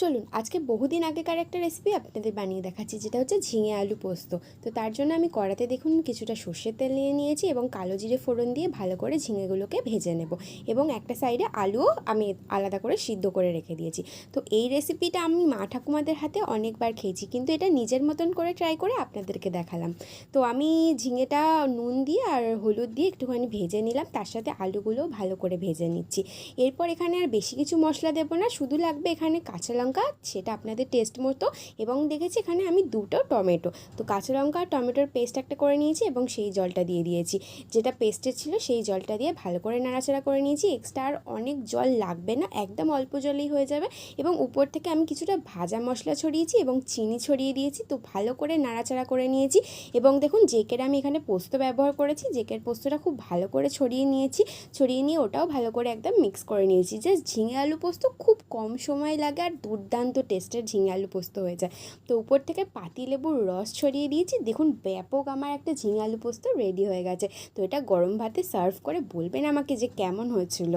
চলুন, আজকে বহুদিন আগেকার একটা রেসিপি আপনাদের বানিয়ে দেখাচ্ছি, যেটা হচ্ছে ঝিঙে আলু পোস্ত। তো তার জন্য আমি কড়াতে দেখুন কিছুটা সর্ষের তেল নিয়ে নিয়েছি এবং কালো জিরে ফোড়ন দিয়ে ভালো করে ঝিঙেগুলোকে ভেজে নেব এবং একটা সাইডে আলুও আমি আলাদা করে সিদ্ধ করে রেখে দিয়েছি। তো এই রেসিপিটা আমি মা ঠাকুমাদের হাতে অনেকবার খেয়েছি, কিন্তু এটা নিজের মতন করে ট্রাই করে আপনাদেরকে দেখালাম। তো আমি ঝিঙেটা নুন দিয়ে আর হলুদ দিয়ে একটুখানি ভেজে নিলাম, তার সাথে আলুগুলো ভালো করে ভেজে নিচ্ছি। এরপর এখানে আর বেশি কিছু মশলা দেবো না, শুধু লাগবে এখানে কাঁচা লঙ্কা, সেটা আপনাদের টেস্ট মতো। এবং দেখেছি এখানে আমি দুটো টমেটো। তো কাঁচা লঙ্কা আর টমেটোর পেস্ট একটা করে নিয়েছি এবং সেই জলটা দিয়ে দিয়েছি। যেটা পেস্টের ছিল সেই জলটা দিয়ে ভালো করে নাড়াচাড়া করে নিয়েছি। এক্সট্রা আর অনেক জল লাগবে না, একদম অল্প জলেই হয়ে যাবে। এবং উপর থেকে আমি কিছুটা ভাজা মশলা ছড়িয়েছি এবং চিনি ছড়িয়ে দিয়েছি। তো ভালো করে নাড়াচাড়া করে নিয়েছি। এবং দেখুন, জেকের আমি এখানে পোস্ত ব্যবহার করেছি। জেকের পোস্তটা খুব ভালো করে ছড়িয়ে নিয়েছি। ছড়িয়ে নিয়ে ওটাও ভালো করে একদম মিক্স করে নিয়েছি। যে ঝিঙে আলু পোস্ত খুব কম সময় লাগে আর দুর্দান্ত টেস্টের ঝিঙে আলু পোস্ত হয়ে যায়। তো উপর থেকে পাতিলেবুর রস ছড়িয়ে দিয়েছি, দেখুন ব্যাপক আমার একটা ঝিঙে আলু পোস্ত রেডি হয়ে গেছে। তো এটা গরম ভাতে সার্ভ করে বলবেন আমাকে যে কেমন হয়েছিল।